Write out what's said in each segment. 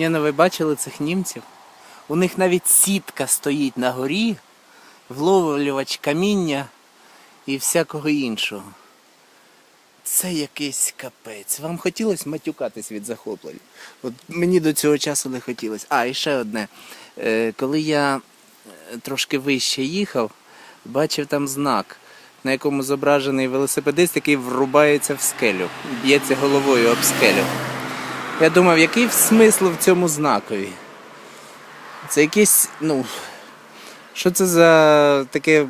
Ні, ну ви бачили цих німців? У них навіть сітка стоїть на горі, вловлювач каміння і всякого іншого. Це якийсь капець. Вам хотілося матюкатись від захоплення? От мені до цього часу не хотілося. А, і ще одне. Е, коли я е, трошки вище їхав, бачив там знак, на якому зображений велосипедист, який врубається в скелю, б'ється головою об скелю. Я думав, який смисл в цьому знакові? Це якийсь, ну. Що це за таке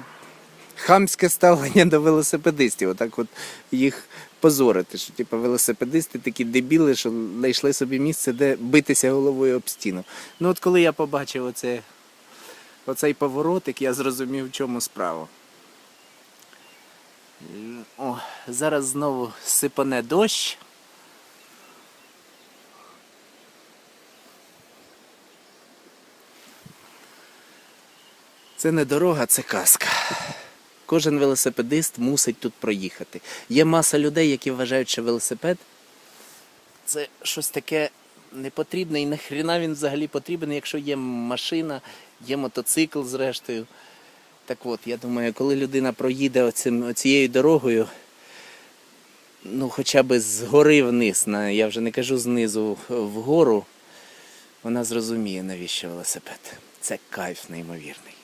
хамське ставлення до велосипедистів? Отак от їх позорити. Що типу, велосипедисти такі дебіли, що знайшли собі місце, де битися головою об стіну. Ну от коли я побачив оце, оцей поворотик, я зрозумів, в чому справа. О, зараз знову сипане дощ. Це не дорога, це казка. Кожен велосипедист мусить тут проїхати. Є маса людей, які вважають, що велосипед це щось таке непотрібне і нахріна він взагалі потрібен, якщо є машина, є мотоцикл зрештою. Так от, я думаю, коли людина проїде оцим, оцією дорогою, ну хоча б з гори вниз, на, я вже не кажу знизу вгору, вона зрозуміє, навіщо велосипед. Це кайф неймовірний.